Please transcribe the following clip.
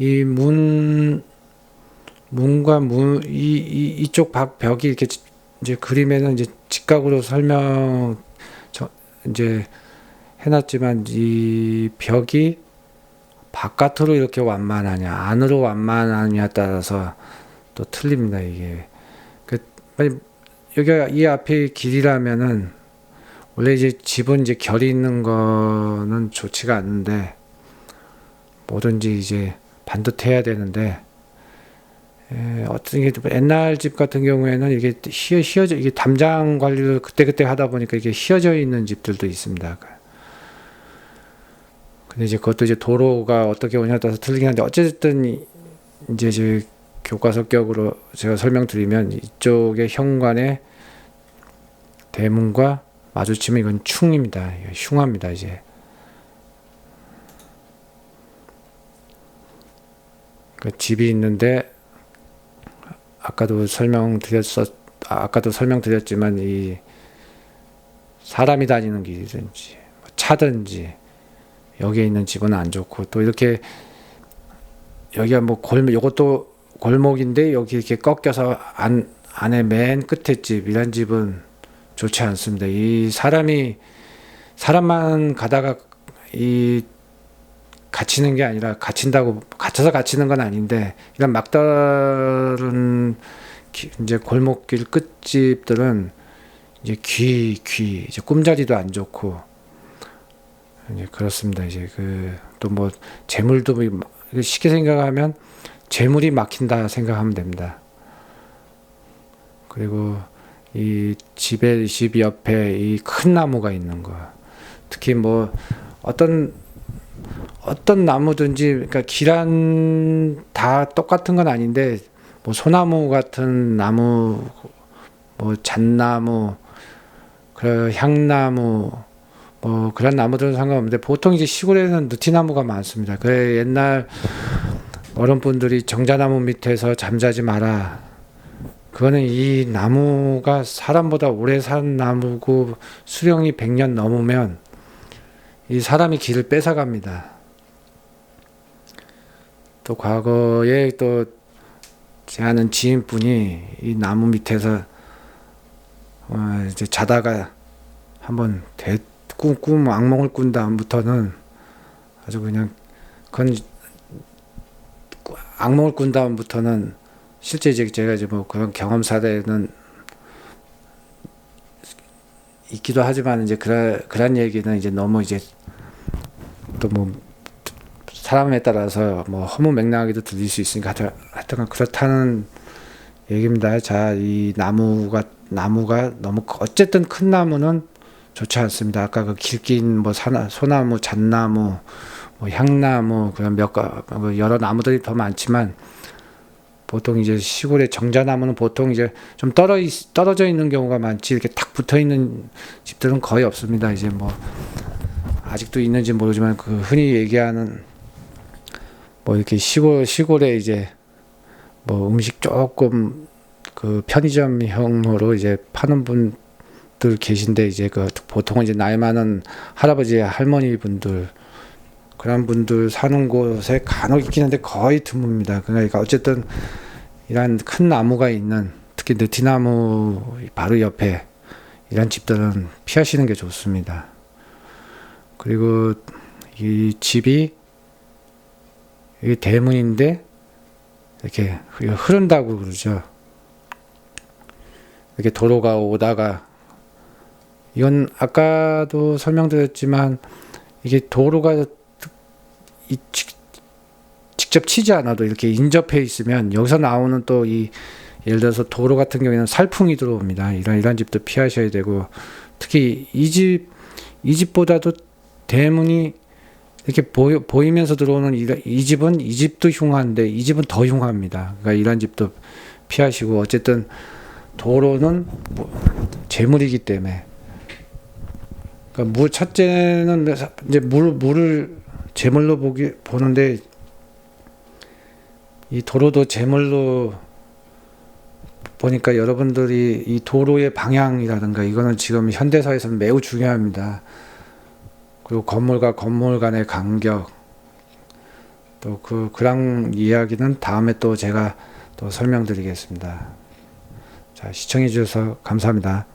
이 문 문과 문 이 이 이쪽 박 벽이 이렇게 이제 그림에는 이제 직각으로 설명 저 이제 해놨지만 이 벽이 바깥으로 이렇게 완만하냐 안으로 완만하냐에 따라서 또 틀립니다 이게. 그 아니, 여기가 이 앞에 길이라면은 원래 이제 집은 이제 결이 있는 거는 좋지가 않은데 뭐든지 이제 반듯해야 되는데 에, 어떤 게 옛날 집 같은 경우에는 이게 휘어 휘어져 이게 담장 관리를 그때 그때 하다 보니까 이게 휘어져 있는 집들도 있습니다. 근데 이제 그것도 이제 도로가 어떻게 오냐에 따라서 틀리긴 한데 어쨌든 이- 이제 이제 교과서격으로 제가 설명드리면 이쪽의 현관의 대문과 마주치면 이건 충입니다. 흉합니다 이제. 집이 있는데 아까도 설명드렸었 아, 아까도 설명드렸지만 이 사람이 다니는 길이든지 뭐 차든지 여기에 있는 집은 안 좋고 또 이렇게 여기가 뭐 골목 요것도 골목인데 여기 이렇게 꺾여서 안 안에 맨 끝에 집 이런 집은 좋지 않습니다. 이 사람이 사람만 가다가 이 갇히는 게 아니라 갇힌다고 갇혀서 갇히는 건 아닌데 이런 막다른 기- 이제 골목길 끝집들은 이제 귀, 귀, 이제 꿈자리도 안 좋고 이제 그렇습니다. 이제 그 또 뭐 재물도 뭐 쉽게 생각하면 재물이 막힌다 생각하면 됩니다. 그리고 이 집에 집 옆에 이 큰 나무가 있는 거, 특히 뭐 어떤 어떤 나무든지 그러니까 기란 다 똑같은 건 아닌데 뭐 소나무 같은 나무 뭐 잣나무 그 향나무 뭐 그런 나무들은 상관없는데 보통 이제 시골에는 느티나무가 많습니다. 그 옛날 어른분들이 정자나무 밑에서 잠자지 마라. 그거는 이 나무가 사람보다 오래 산 나무고 수령이 100년 넘으면 이 사람이 길을 뺏어갑니다. 또 과거에 또 제 아는 지인분이 이 나무 밑에서 어 이제 자다가 한번 대, 꿈, 꿈 악몽을 꾼 다음부터는 아주 그냥 그건 악몽을 꾼 다음부터는 실제 이제 제가 이제 뭐 그런 경험 사례는 있기도 하지만 이제 그라 그런 얘기는 이제 너무 이제 또뭐 사람에 따라서 뭐 허무 맹랑하게도 들릴 수 있으니까 하여튼, 그렇다는 얘기입니다. 자, 이 나무가 나무가 너무 커- 어쨌든 큰 나무는 좋지 않습니다. 아까 그 길긴 뭐 사나, 소나무, 잣나무, 뭐 향나무 그런 몇 가, 뭐 여러 나무들이 더 많지만 보통 이제 시골의 정자나무는 보통 이제 좀 떨어 있, 떨어져 있는 경우가 많지 이렇게 탁 붙어 있는 집들은 거의 없습니다. 이제 뭐 아직도 있는지 모르지만 그 흔히 얘기하는 뭐 이렇게 시골 시골에 이제 뭐 음식 조금 그 편의점형으로 이제 파는 분들 계신데 이제 그 보통은 이제 나이 많은 할아버지 할머니 분들 그런 분들 사는 곳에 간혹 있긴 한데 거의 드뭅니다. 그러니까 어쨌든 이런 큰 나무가 있는 특히 느티나무 바로 옆에 이런 집들은 피하시는 게 좋습니다. 그리고 이 집이 이게 대문인데 이렇게 흐른다고 그러죠. 이렇게 도로가 오다가 이건 아까도 설명드렸지만 이게 도로가 직접 치지 않아도 이렇게 인접해 있으면 여기서 나오는 또 이 예를 들어서 도로 같은 경우에는 살풍이 들어옵니다. 이런 이런 집도 피하셔야 되고 특히 이 집 이 집보다도 대문이 이렇게 보이, 보이 면서 들어오는 이, 이 집은 이 집도 흉한데 이 집은 더 흉합니다. 그러니까 이런 집도 피하시고 어쨌든 도로는 뭐 재물이기 때문에 그러니까 물 첫째는 이제 물 물을 재물로 보기 보는데 이 도로도 재물로 보니까 여러분들이 이 도로의 방향이라든가 이거는 지금 현대사에서는 매우 중요합니다. 그리고 건물과 건물 간의 간격 또 그 그랑 이야기는 다음에 또 제가 또 설명드리겠습니다. 자, 시청해 주셔서 감사합니다.